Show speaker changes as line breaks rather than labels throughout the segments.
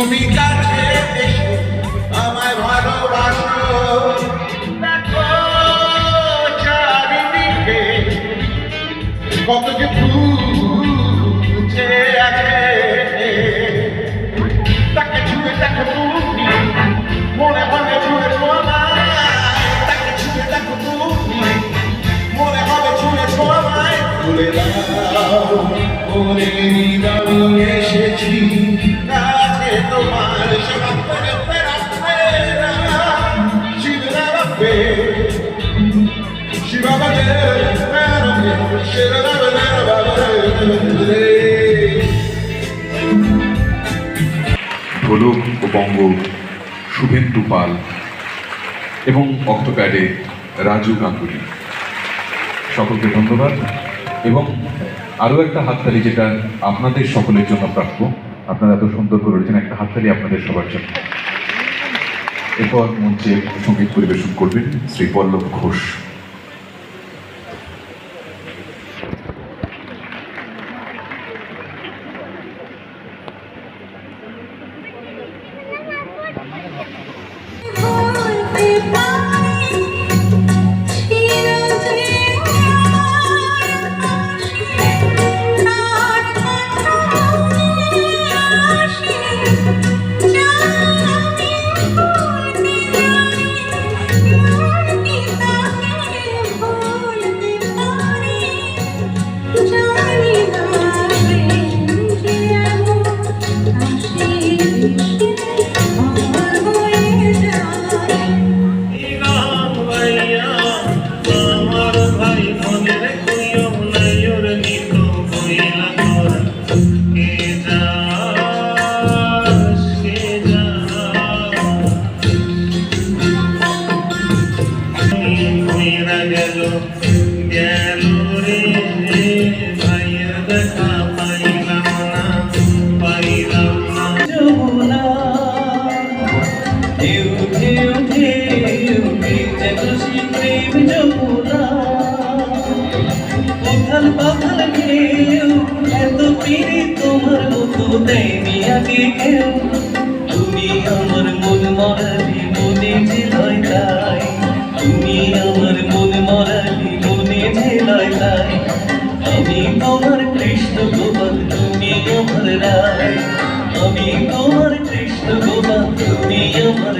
তুমি কাছে এসো, আমায় চারিদিকে কত যে তাকে ছুঁয়ে দেখো তুমি, মনে মনে ছুঁয়ে তাকে ছুঁয়ে দেখো তুমি, মনে মনে ছুঁয়ে দাও মনে দাও এসেছি।
ঢোলক ও বঙ্গ শুভেন্দু পাল এবং অক্টোপ্যাডে রাজু গাঙ্গুলি। সকলকে ধন্যবাদ এবং আরও একটা হাততালি যেটা আপনাদের সকলের জন্য প্রাপ্য আপনারা এত সুন্দর করে রয়েছেন, একটা হাততালি আপনাদের সবার জন্য। এরপর মঞ্চে সংগীত পরিবেশন করবেন শ্রী পল্লব ঘোষ।
কইরা গেল গেল রে ভাইয়ের দেখা পাইলাম না পাইলাম না। যমুনা, ঢেউ ঢেউ ঢেউ ভিজে খুশি প্রেম যমুনা। উথাল পাথাল ঢেউ, এত পিড়ি তোমার মতো দেয়নি আগে কেউ। তোমার কৃষ্ণ গোপাল তুমি আমার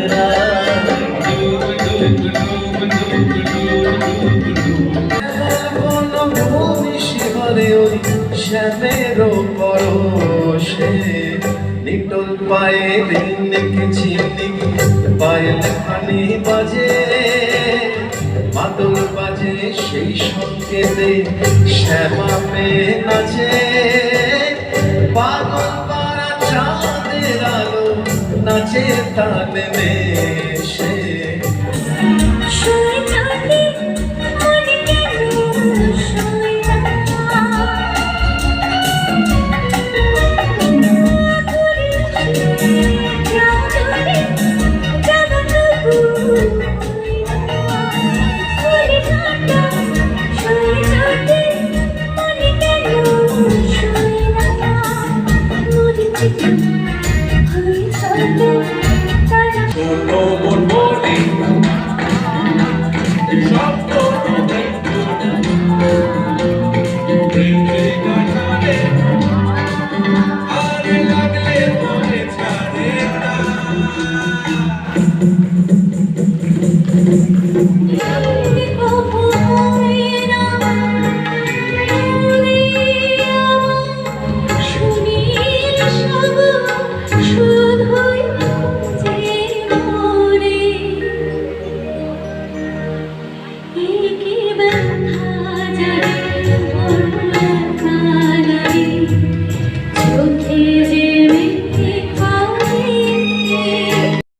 শ্যামেরও পরশে পায়ে ঝিন্নিক পায়েল খানি বাজে মাদল বাজে সেই সংকেতে শ্যামা পেয়ে নাচে পাগল নাচে তালে মেশে Amen.